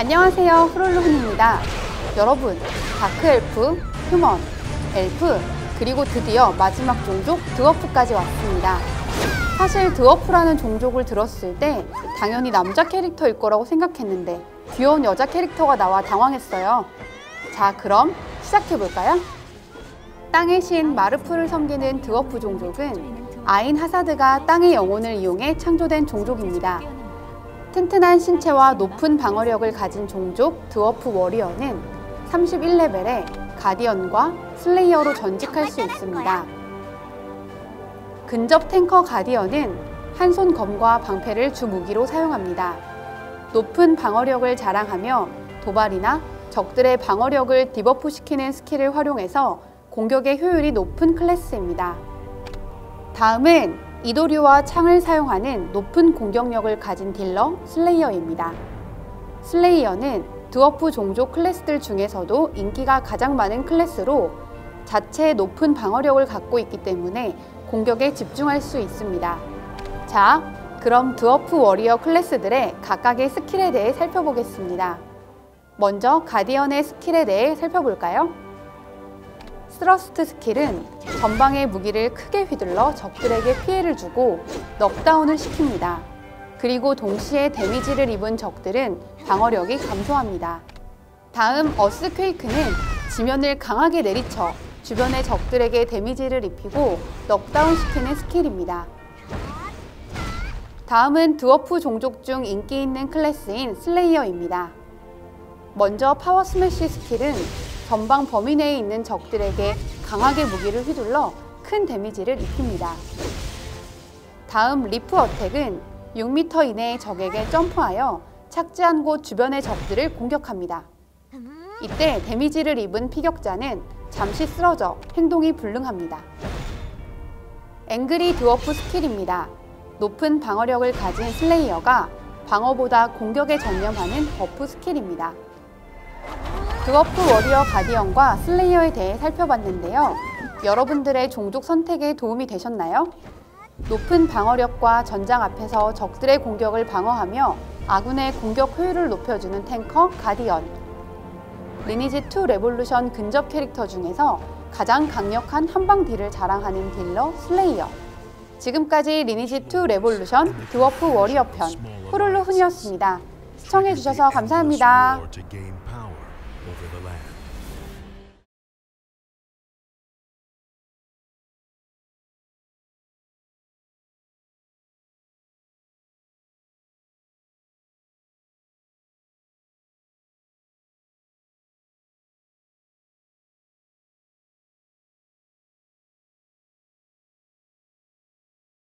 안녕하세요 프롤로훈입니다 여러분 다크엘프, 휴먼, 엘프 그리고 드디어 마지막 종족 드워프까지 왔습니다 사실 드워프라는 종족을 들었을 때 당연히 남자 캐릭터일 거라고 생각했는데 귀여운 여자 캐릭터가 나와 당황했어요 자 그럼 시작해볼까요? 땅의 신 마르프를 섬기는 드워프 종족은 아인 하사드가 땅의 영혼을 이용해 창조된 종족입니다. 튼튼한 신체와 높은 방어력을 가진 종족 드워프 워리어는 31레벨에 가디언과 슬레이어로 전직할 수 있습니다. 근접 탱커 가디언은 한 손 검과 방패를 주 무기로 사용합니다. 높은 방어력을 자랑하며 도발이나 적들의 방어력을 디버프시키는 스킬을 활용해서 공격의 효율이 높은 클래스입니다. 다음은 이도류와 창을 사용하는 높은 공격력을 가진 딜러 슬레이어입니다. 슬레이어는 드워프 종족 클래스들 중에서도 인기가 가장 많은 클래스로 자체 높은 방어력을 갖고 있기 때문에 공격에 집중할 수 있습니다. 자, 그럼 드워프 워리어 클래스들의 각각의 스킬에 대해 살펴보겠습니다. 먼저 가디언의 스킬에 대해 살펴볼까요? 스러스트 스킬은 전방의 무기를 크게 휘둘러 적들에게 피해를 주고 넉다운을 시킵니다. 그리고 동시에 데미지를 입은 적들은 방어력이 감소합니다. 다음 어스 퀘이크는 지면을 강하게 내리쳐 주변의 적들에게 데미지를 입히고 넉다운 시키는 스킬입니다. 다음은 드워프 종족 중 인기 있는 클래스인 슬레이어입니다. 먼저 파워 스매시 스킬은 전방 범위 내에 있는 적들에게 강하게 무기를 휘둘러 큰 데미지를 입힙니다. 다음 리프 어택은 6m 이내의 적에게 점프하여 착지한 곳 주변의 적들을 공격합니다. 이때 데미지를 입은 피격자는 잠시 쓰러져 행동이 불능합니다. 앵그리 드워프 스킬입니다. 높은 방어력을 가진 슬레이어가 방어보다 공격에 전념하는 버프 스킬입니다. 드워프 워리어 가디언과 슬레이어에 대해 살펴봤는데요. 여러분들의 종족 선택에 도움이 되셨나요? 높은 방어력과 전장 앞에서 적들의 공격을 방어하며 아군의 공격 효율을 높여주는 탱커 가디언 리니지2 레볼루션 근접 캐릭터 중에서 가장 강력한 한방 딜을 자랑하는 딜러 슬레이어 지금까지 리니지2 레볼루션 드워프 워리어 편 후룰루 훈이었습니다. 시청해주셔서 감사합니다. Over the land.